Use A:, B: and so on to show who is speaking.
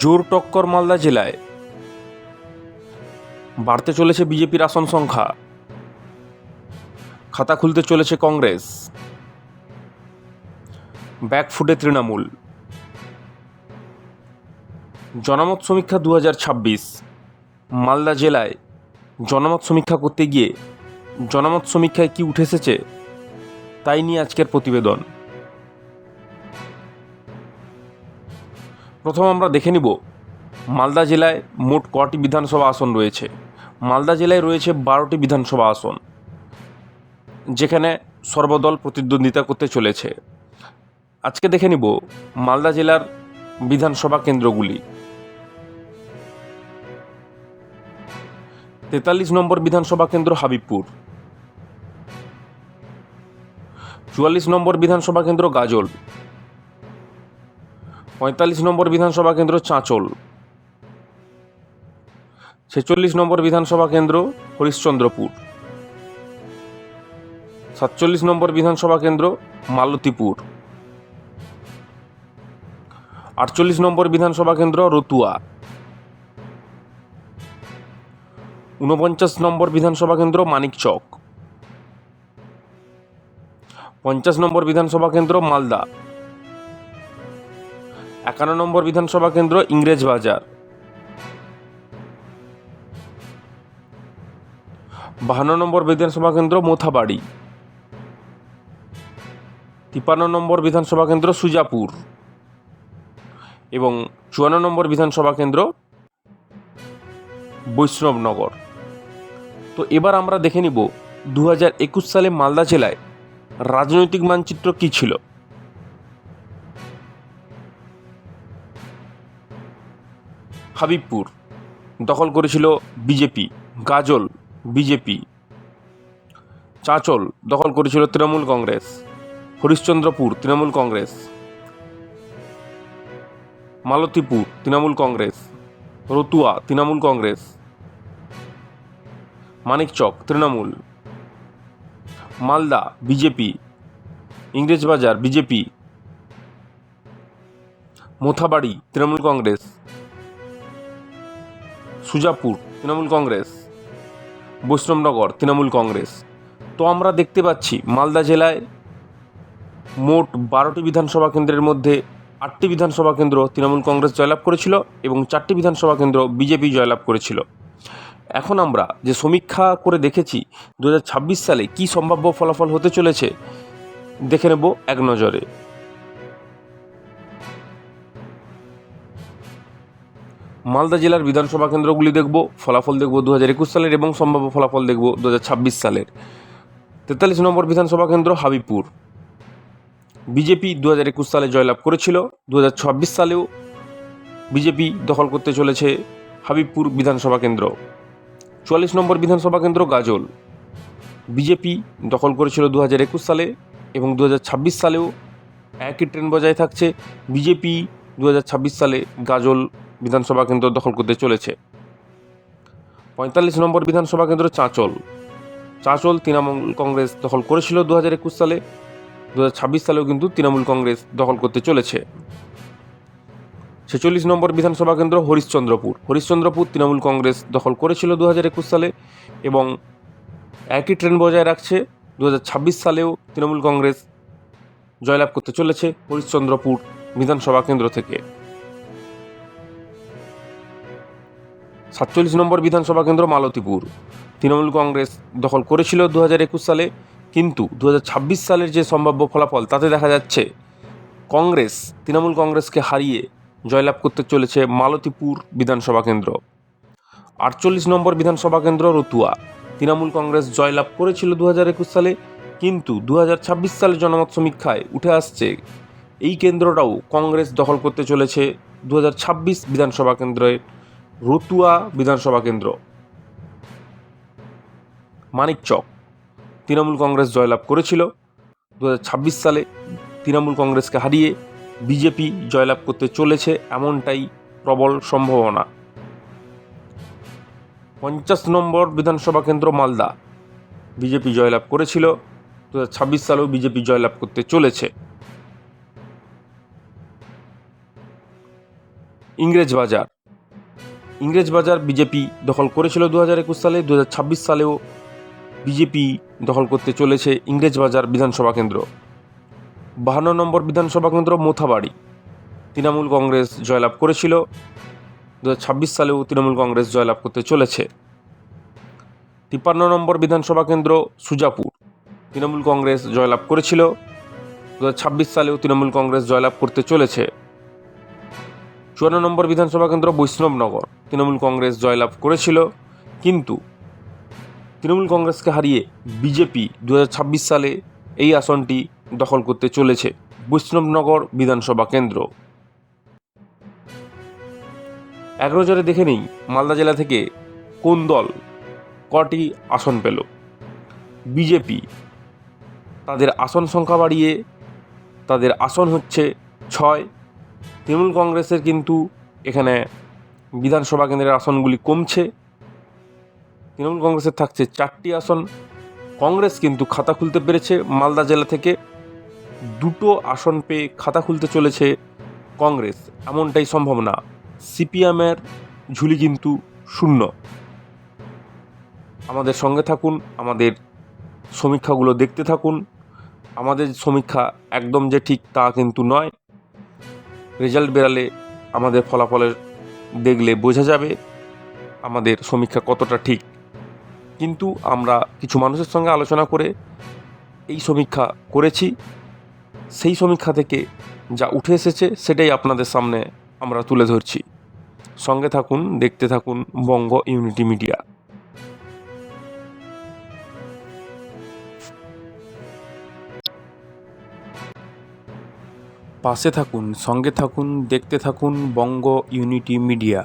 A: জোর টক্কর মালদা জেলায়। বাড়তে চলেছে বিজেপির আসন সংখ্যা। খাতা খুলতে চলেছে কংগ্রেস। ব্যাকফুটে তৃণমূল। জনমত সমীক্ষা দু হাজার ছাব্বিশ। মালদা জেলায় জনমত সমীক্ষা করতে গিয়ে জনমত সমীক্ষায় কি উঠে এসেছে, তাই নিয়ে আজকের প্রতিবেদন। প্রথম আমরা দেখে নিব মালদা জেলায় মোট কটি বিধানসভা আসন রয়েছে। মালদা জেলায় রয়েছে বারোটি বিধানসভা আসন, যেখানে সর্বদল প্রতিদ্বন্দ্বিতা করতে চলেছে। আজকে দেখে নিব মালদা জেলার বিধানসভা কেন্দ্রগুলি। তেতাল্লিশ নম্বর বিধানসভা কেন্দ্র হাবিবপুর। চুয়াল্লিশ নম্বর বিধানসভা কেন্দ্র গাজল। পঁয়তাল্লিশ নম্বর বিধানসভা কেন্দ্র চাঁচল। ছেচল্লিশ নম্বর বিধানসভা কেন্দ্র হরিশ্চন্দ্রপুর। সাতচল্লিশ নম্বর বিধানসভা কেন্দ্র মালতীপুর। আটচল্লিশ নম্বর বিধানসভা কেন্দ্র রতুয়া। ঊনপঞ্চাশ নম্বর বিধানসভা কেন্দ্র মানিকচক পঞ্চাশ নম্বর বিধানসভা কেন্দ্র মালদা। একান্ন নম্বর বিধানসভা কেন্দ্র ইংরেজ বাজার। বাহান্ন নম্বর বিধানসভা কেন্দ্র মোথাবাড়ি। তিপ্পান্ন নম্বর বিধানসভা কেন্দ্র সুজাপুর। এবং চুয়ান্ন নম্বর বিধানসভা কেন্দ্র বৈষ্ণবনগর। তো এবার আমরা দেখে নিব দু সালে মালদা জেলায় রাজনৈতিক মানচিত্র কী ছিল? হাবিবপুর। দখল করেছিল বিজেপি, গাজল, বিজেপি। চাঁচল দখল করেছিল Trinamool Congress, Harishchandrapur Trinamool Congress. Malatipur Trinamool Congress, Ratua Trinamool Congress. Manikchak Trinamool. Malda BJP, Englishbazar BJP. Mothabari Trinamool Congress. Sujapur, Trinamool Congress, Baishnabnagar, Trinamool Congress. তো আমরা দেখতে পাচ্ছি, মালদা জেলায় মোট বারোটি বিধানসভা কেন্দ্রের মধ্যে আটটি বিধানসভা কেন্দ্র তৃণমূল কংগ্রেস জয়লাভ করেছিল এবং চারটি বিধানসভা কেন্দ্র বিজেপি জয়লাভ করেছিল। এখন আমরা যে সমীক্ষা করে দেখেছি দু হাজার ছাব্বিশ সালে কি সম্ভাব্য ফলাফল হতে চলেছে, দেখে নেব এক নজরে। মালদা জেলার বিধানসভা কেন্দ্রগুলি দেখব, ফলাফল দেখব দু হাজার একুশ সালের এবং সম্ভাব্য ফলাফল দেখব দু হাজার ছাব্বিশ সালের। তেতাল্লিশ নম্বর বিধানসভা কেন্দ্র হাবিবপুর। বিজেপি দু হাজার একুশ সালে জয়লাভ করেছিল দু হাজার ছাব্বিশ সালেও বিজেপি দখল করতে চলেছে হাবিবপুর বিধানসভা কেন্দ্র। চুয়াল্লিশ নম্বর বিধানসভা কেন্দ্র গাজল। বিজেপি দখল করেছিল দু হাজার একুশ সালে এবং দু হাজার ছাব্বিশ সালেও একই ট্রেন বজায় থাকছে। বিজেপি দু হাজার ছাব্বিশ সালে গাজল বিধানসভা কেন্দ্র দখল করতে চলেছে। পঁয়তাল্লিশ নম্বর বিধানসভা কেন্দ্র চাঁচল। চাঁচল তৃণমূল কংগ্রেস দখল করেছিল দু হাজার একুশ সালে। দু হাজার ছাব্বিশ সালেও কিন্তু তৃণমূল কংগ্রেস দখল করতে চলেছে। ছেচল্লিশ নম্বর বিধানসভা কেন্দ্র হরিশ্চন্দ্রপুর। হরিশ্চন্দ্রপুর তৃণমূল কংগ্রেস দখল করেছিল দু হাজার একুশ সালে এবং একই ট্রেন বজায় রাখছে। দু হাজার ছাব্বিশ সালেও তৃণমূল কংগ্রেস জয়লাভ করতে চলেছে হরিশ্চন্দ্রপুর বিধানসভা কেন্দ্র থেকে। সাতচল্লিশ নম্বর বিধানসভা কেন্দ্র মালতীপুর। তৃণমূল কংগ্রেস দখল করেছিল দু হাজার একুশ সালে, কিন্তু দু হাজার ছাব্বিশ সালের যে সম্ভাব্য ফলাফল, তাতে দেখা যাচ্ছে কংগ্রেস, তৃণমূল কংগ্রেসকে হারিয়ে জয়লাভ করতে চলেছে মালতীপুর বিধানসভা কেন্দ্র। আটচল্লিশ নম্বর বিধানসভা কেন্দ্র রতুয়া। তৃণমূল কংগ্রেস জয়লাভ করেছিল দু হাজার একুশ সালে, কিন্তু দু হাজার ছাব্বিশ সালে জনমত সমীক্ষায় উঠে আসছে এই কেন্দ্রটাও কংগ্রেস দখল করতে চলেছে দু হাজার ছাব্বিশ বিধানসভা কেন্দ্রের রতুয়া বিধানসভা কেন্দ্র। মানিকচক তৃণমূল কংগ্রেস জয়লাভ করেছিল। দু হাজার ছাব্বিশ সালে তৃণমূল কংগ্রেসকে হারিয়ে বিজেপি জয়লাভ করতে চলেছে এমনটাই প্রবল সম্ভাবনা। পঞ্চাশ নম্বর বিধানসভা কেন্দ্র মালদা, বিজেপি জয়লাভ করেছিল। দু হাজার ছাব্বিশ সালেও বিজেপি জয়লাভ করতে চলেছে। ইংরেজ বাজার। ইংরেজ বাজার বিজেপি দখল করেছিল দু হাজার একুশ সালে দু হাজার ছাব্বিশ সালেও বিজেপি দখল করতে চলেছে ইংরেজ বাজার বিধানসভা কেন্দ্র। বাহান্ন নম্বর বিধানসভা কেন্দ্র মোথাবাড়ি। তৃণমূল কংগ্রেস জয়লাভ করেছিল। দু হাজার ছাব্বিশ সালেও তৃণমূল কংগ্রেস জয়লাভ করতে চলেছে। তিপ্পান্ন নম্বর বিধানসভা কেন্দ্র সুজাপুর। তৃণমূল কংগ্রেস জয়লাভ করেছিল। দু হাজার ছাব্বিশ সালেও তৃণমূল কংগ্রেস জয়লাভ করতে চলেছে। চুয়ান্ন নম্বর বিধানসভা কেন্দ্র বৈষ্ণবনগর। তৃণমূল কংগ্রেস জয়লাভ করেছিল, কিন্তু তৃণমূল কংগ্রেসকে হারিয়ে বিজেপি দু হাজার ছাব্বিশ সালে এই আসনটি দখল করতে চলেছে বৈষ্ণবনগর বিধানসভা কেন্দ্র। এক নজরে দেখে নেই মালদা জেলা থেকে কোন দল কটি আসন পেল। বিজেপি তাদের আসন সংখ্যা বাড়িয়ে তাদের আসন হচ্ছে ছয় তৃণমূল কংগ্রেসের কিন্তু এখানে বিধানসভা কেন্দ্রের আসনগুলি কমছে। তৃণমূল কংগ্রেসের থাকছে চারটি আসন। কংগ্রেস কিন্তু খাতা খুলতে পেরেছে মালদা জেলা থেকে। দুটো আসন পেয়ে খাতা খুলতে চলেছে কংগ্রেস। এমনটাই সম্ভব না সিপিএমের ঝুলি কিন্তু শূন্য। আমাদের সঙ্গে থাকুন, আমাদের সমীক্ষাগুলো দেখতে থাকুন। আমাদের সমীক্ষা একদম যে ঠিক তা কিন্তু নয়। রেজাল্ট বেরালে আমাদের ফলাফলের দেখলে বোঝা যাবে আমাদের সমীক্ষা কতটা ঠিক। কিন্তু আমরা কিছু মানুষের সঙ্গে আলোচনা করে এই সমীক্ষা করেছি। সেই সমীক্ষা থেকে যা উঠে এসেছে সেটাই আপনাদের সামনে আমরা তুলে ধরছি। সঙ্গে থাকুন, দেখতে থাকুন বঙ্গ ইউনিটি মিডিয়া। পাশে থাকুন সঙ্গে থাকুন দেখতে থাকুন বঙ্গ ইউনিটি মিডিয়া।